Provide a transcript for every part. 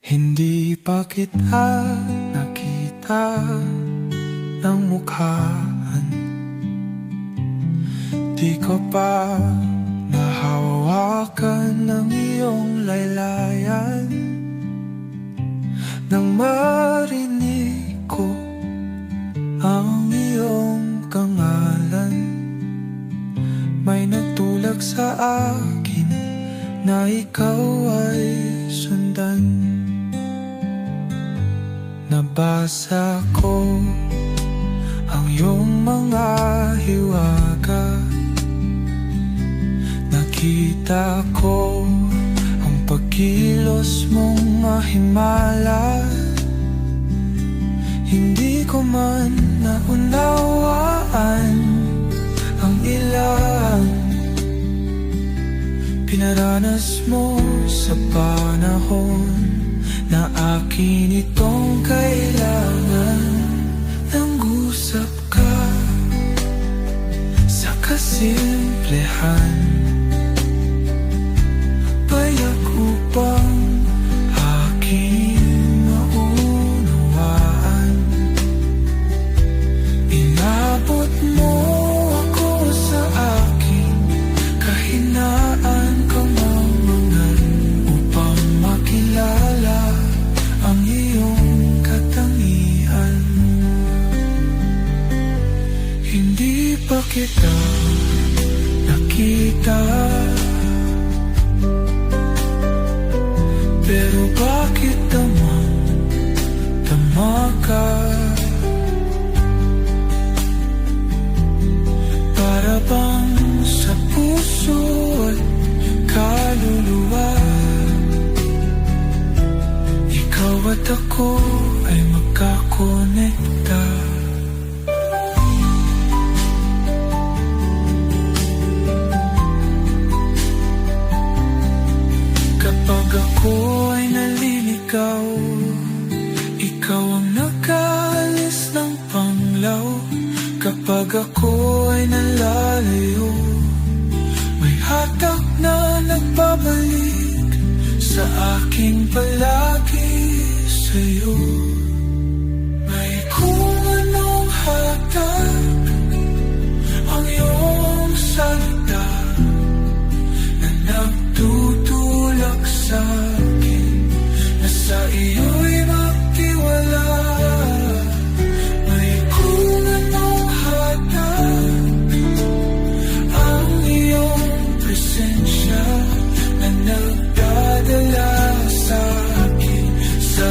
Hindi pa kita nakita ng mukhaan. Di ko pa nahawakan ng iyong laylayan. Nang marinig ko ang iyong kangalan May nagtulak sa akin na ikaw ay sundan Nabasa ko ang iyong mga hiwaga. Nakita ko ang pagkilos mong mahimala. Hindi ko man naunawaan ang ilang Pinaranas mo sa panahon na akin itong kailangan Hindi pa kita nakita. Pero bakit tamang tama ka? Para bang sa puso at kaluluwa. Ikaw at ako ako ay Ikaw ang nag-aalis ng panglaw. Kapag ako ay nalalayo May hatak na nagbabalik Sa aking palagi sa'yo. May kung na nagdadala sa akin sa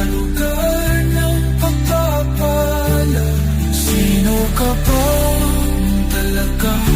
sino ka ba? Talaga